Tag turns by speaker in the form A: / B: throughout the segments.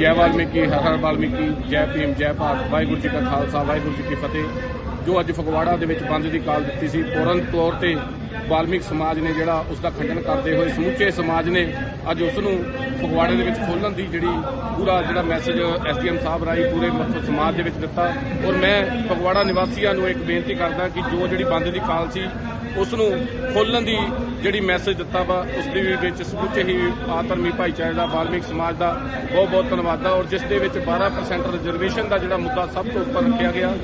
A: ਜੈ ਵਾਲਮੀਕੀ, ਹਰ ਹਰ ਵਾਲਮੀਕੀ, ਜੈ ਭੀਮ, ਜੈ ਭਾਰਤ, ਵਾਹਿਗੁਰੂ ਜੀ ਕਾ ਖਾਲਸਾ, ਵਾਹਿਗੁਰੂ ਜੀ ਕੀ ਫਤਿਹ। ਜੋ ਅੱਜ ਫਗਵਾੜਾ ਦੇ ਵਿੱਚ ਬੰਦ ਦੀ ਕਾਲ ਦਿੱਤੀ ਸੀ, ਪੂਰਨ ਤੌਰ ਤੇ ਵਾਲਮੀਕ ਸਮਾਜ ਨੇ ਜਿਹੜਾ ਉਸ ਦਾ ਖੰਡਨ ਕਰਦੇ ਹੋਏ ਸਮੁੱਚੇ ਸਮਾਜ ਨੇ ਅੱਜ ਉਸ ਨੂੰ ਫਗਵਾੜੇ ਦੇ ਵਿੱਚ ਖੋਲਣ ਦੀ ਜਿਹੜੀ ਪੂਰਾ ਜਿਹੜਾ ਮੈਸੇਜ ਐਸਡੀਐਮ ਸਾਹਿਬ ਰਾਈ ਪੂਰੇ ਮਤਲਬ ਸਮਾਜ ਦੇ ਵਿੱਚ ਦਿੱਤਾ। ਔਰ ਮੈਂ ਫਗਵਾੜਾ ਨਿਵਾਸੀਆਂ ਨੂੰ ਇੱਕ ਬੇਨਤੀ ਕਰਦਾ ਕਿ ਜੋ ਜਿਹੜੀ ਬੰਦ ਦੀ ਕਾਲ ਸੀ ਉਸ ਨੂੰ ਖੋਲਣ ਦੀ ਜਿਹੜੀ ਮੈਸੇਜ ਦਿੱਤਾ ਵਾ, ਉਸ ਦੇ ਵਿੱਚ ਸਮੁੱਚੇ ਹੀ ਆਤਰਮੀ ਭਾਈਚਾਰੇ ਦਾ, ਵਾਲਮੀਕ ਸਮਾਜ ਦਾ ਬਹੁਤ ਬਹੁਤ ਧੰਨਵਾਦ ਆ ਔਰ ਜਿਸ ਦੇ ਵਿੱਚ 12% ਰਿਜ਼ਰਵੇਸ਼ਨ ਦਾ ਜਿਹੜਾ ਮੁੱਦਾ ਸਭ ਤੋਂ ਉੱਪਰ ਰੱਖਿਆ ਗਿਆ,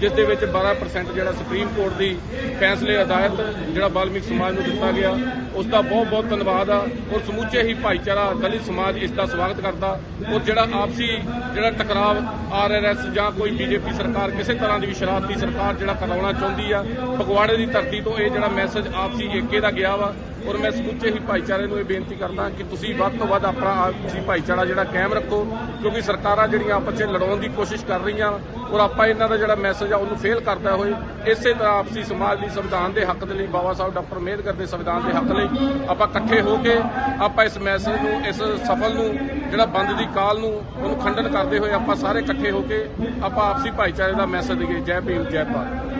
A: ਜਿਸ ਦੇ ਵਿੱਚ 12% ਜਿਹੜਾ ਸੁਪਰੀਮ ਕੋਰਟ ਦੀ ਫੈਸਲੇ ਅਦਾਇਤ ਜਿਹੜਾ ਵਾਲਮੀਕ ਸਮਾਜ ਨੂੰ ਦਿੱਤਾ ਗਿਆ, ਉਸ ਦਾ ਬਹੁਤ ਬਹੁਤ ਧੰਨਵਾਦ ਆ ਔਰ ਸਮੁੱਚੇ ਹੀ ਭਾਈਚਾਰਾ, ਦਲਿਤ ਸਮਾਜ ਇਸ ਦਾ ਸਵਾਗਤ ਕਰਦਾ ਔਰ ਜਿਹੜਾ ਆਪਸੀ ਜਿਹੜਾ ਟਕਰਾਵ ਆਰਐਨਐਸ ਜਾਂ ਕੋਈ ਬੀਜੇਪੀ ਸਰਕਾਰ, ਕਿਸੇ ਤਰ੍ਹਾਂ ਦੀ ਵੀ ਸ਼ਰਾਰਤੀ ਸਰਕਾਰ ਜਿਹੜਾ ਕਰਾਉਣਾ ਚਾਹੁੰਦੀ ਆ, ਫਗਵਾੜੇ ਦੀ ਧਰਤੀ ਤੋਂ ਇਹ ਜਿਹੜਾ ਮੈਸੇਜ ਆਪਸੀ ਏਕੇ ਦਾ ਗਿਆ ਵਾ, ਔਰ ਮੈਂ ਸਮੁੱਚੇ ਹੀ ਭਾਈਚਾਰੇ ਨੂੰ ਇਹ ਬੇਨਤੀ ਕਰਦਾ ਕਿ ਤੁਸੀਂ ਵੱਧ ਤੋਂ ਵੱਧ ਆਪਣਾ ਆਪਸੀ ਭਾਈਚਾਰਾ ਜਿਹੜਾ ਕਾਇਮ ਰੱਖੋ, ਕਿਉਂਕਿ ਸਰਕਾਰਾਂ ਜਿਹੜੀਆਂ ਆਪਸ ਵਿੱਚ ਲੜਾਉਣ ਦੀ ਕੋਸ਼ਿਸ਼ ਕਰ ਰਹੀਆਂ, ਔਰ ਆਪਾਂ ਇਹਨਾਂ ਦਾ ਜਿਹੜਾ ਮੈਸੇਜ ਆ ਉਹਨੂੰ ਫੇਲ ਕਰਦਾ ਹੋਏ, ਇਸੇ ਤਰ੍ਹਾਂ ਆਪਸੀ ਸਮਾਜ ਲਈ ਸੰਵਿਧਾਨ ਦੇ ਹੱਕ ਦੇ ਲਈ, ਬਾਬਾ ਸਾਹਿਬ ਡਾਕਟਰ ਅੰਬੇਦਕਰ ਦੇ ਸੰਵਿਧਾਨ ਦੇ ਹੱਕ ਲਈ ਆਪਾਂ ਇਕੱਠੇ ਹੋ ਕੇ ਆਪਾਂ ਇਸ ਮੈਸੇਜ ਨੂੰ, ਇਸ ਸਫਲ ਨੂੰ, ਜਿਹੜਾ ਬੰਦ ਦੀ ਕਾਲ ਨੂੰ ਉਹਨੂੰ ਖੰਡਨ ਕਰਦੇ ਹੋਏ ਆਪਾਂ ਸਾਰੇ ਇਕੱਠੇ ਹੋ ਕੇ ਆਪਾਂ ਆਪਸੀ ਭਾਈਚਾਰੇ ਦਾ ਮੈਸੇਜ ਦਈਏ। ਜੈ ਭੀਮ, ਜੈ ਭਾਰਤ।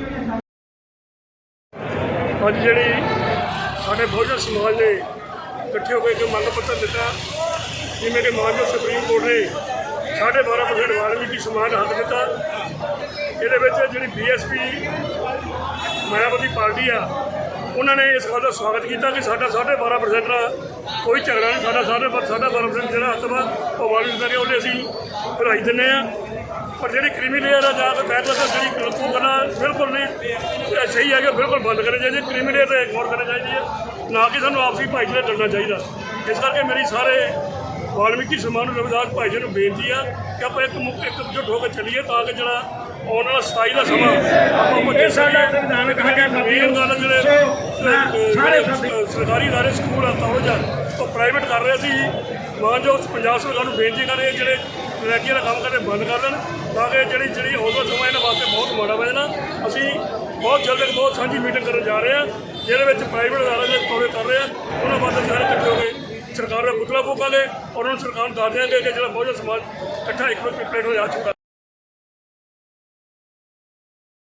B: ਅੱਜ ਜਿਹੜੀ ਸਾਡੇ ਬਹੁਜਨ ਸਮਾਜ ਨੇ ਇਕੱਠੇ ਹੋ ਕੇ ਜੋ ਮੰਗ ਪੱਤਰ ਦਿੱਤਾ, ਜਿਵੇਂ ਕਿ ਮਾਨਯੋਗ ਸੁਪਰੀਮ ਕੋਰਟ ਨੇ 12.5% ਵਾਲਮੀਕੀ ਸਮਾਜ ਦਾ ਹੱਕ ਦਿੱਤਾ। ਇਹਦੇ ਵਿੱਚ ਜਿਹੜੀ ਬੀਐਸਪੀ ਮਾਇਆਵਤੀ ਪਾਰਟੀ ਆ, ਉਹਨਾਂ ਨੇ ਇਸ ਗੱਲ ਦਾ ਸਵਾਗਤ ਕੀਤਾ ਕਿ ਸਾਡਾ 12.5% ਦਾ ਕੋਈ ਝਗੜਾ ਨਹੀਂ, ਸਾਡਾ ਸਾਡੇ ਸਾਡਾ 12% ਜਿਹੜਾ ਹੱਕ ਵਾ, ਉਹ ਵਾਲਮੀਕੀ ਦਾ ਉਹਦੇ ਅਸੀਂ ਵਧਾਈ ਦਿੰਦੇ ਆ। ਪਰ ਜਿਹੜੀ ਕ੍ਰਿਮੀ ਦਾ ਆ ਜਾਂ ਫੈਸਲਾ ਜਿਹੜੀ ਕਰਤੂ ਕਰਨਾ ਬਿਲਕੁਲ ਨਹੀਂ। ਇਹ ਸਹੀ ਹੈ ਕਿ ਬਿਲਕੁਲ ਬੰਦ ਕਰਨੀ ਚਾਹੀਦੀ ਕ੍ਰਿਮੀ ਲੇਅਰ ਤੇ ਇਗਨੋਰ ਕਰਨੀ ਚਾਹੀਦੀ ਹੈ ਨਾ ਕਿ ਸਾਨੂੰ ਆਪਸੀ ਭਾਈਚਾਰੇ ਲੜਨਾ ਚਾਹੀਦਾ ਇਸ ਕਰਕੇ ਮੇਰੀ ਸਾਰੇ ਵਾਲਮੀਕੀ ਸਮਾਜ ਨੂੰ ਰਵਿਦਾਸ ਭਾਈ ਜੀ ਨੂੰ ਬੇਨਤੀ ਆ ਕਿ ਆਪਾਂ ਇੱਕ ਮੁੱਖ ਇੱਕ ਜੁਟ ਹੋ ਕੇ ਚੱਲੀਏ ਤਾਂ ਕਿ ਜਿਹੜਾ ਆਉਣ ਵਾਲਾ 27 ਦਾ ਸਮਾਂ ਆਪਾਂ ਮੁੱਝੇ ਸਾਡਾ ਸੰਵਿਧਾਨ ਕਹਾਂਗੇ ਮੇਨ ਗੱਲ ਜਿਹੜੇ ਜਿਹੜੇ ਸਰਕਾਰੀ ادارے ਸਕੂਲ ਆ ਕਾਲਜ ਆ ਉਹ ਪ੍ਰਾਈਵੇਟ ਕਰ ਰਹੇ ਸੀ। ਮਾਂ ਜੋ ਪੰਜਾਬ ਸਰਕਾਰ ਨੂੰ ਬੇਨਤੀ ਕਰ ਰਹੇ ਜਿਹੜੇ ਨਰੇਗਾ ਦਾ ਕੰਮ ਕਰਦੇ ਬੰਦ ਕਰ ਦੇਣ, ਤਾਂ ਕਿ ਜਿਹੜੀ ਜਿਹੜੀ ਆਉਣ ਸਮਾਂ ਇਹਨਾਂ ਵਾਸਤੇ ਬਹੁਤ ਮਾੜਾ ਹੋ ਜਾਣਾ ਅਸੀਂ ਬਹੁਤ ਜਲਦ ਇੱਕ ਬਹੁਤ ਸਾਂਝੀ ਮੀਟਿੰਗ ਕਰਨ ਜਾ ਰਹੇ ਹਾਂ ਜਿਹਦੇ ਵਿੱਚ ਪ੍ਰਾਈਵੇਟ ਅਦਾਰਾ ਦੇ ਕੋਲੇ ਕਰ ਰਹੇ ਆ। ਉਹਨਾਂ ਵਾਸਤੇ ਸਾਰੇ ਇਕੱਠੇ ਹੋ ਕੇ ਸਰਕਾਰ ਦਾ ਪੁਤਲਾ ਫੂਕਾਂਗੇ ਔਰ ਉਹਨਾਂ ਨੂੰ ਸਰਕਾਰ ਨੂੰ ਦੱਸ ਦਿਆਂਗੇ ਕਿ ਜਿਹੜਾ ਬਹੁਤ ਸਮਾਜ ਇਕੱਠਾ ਇੱਕ ਪਲੇਟ ਹੋ ਜਾ ਚੁੱਕਾ।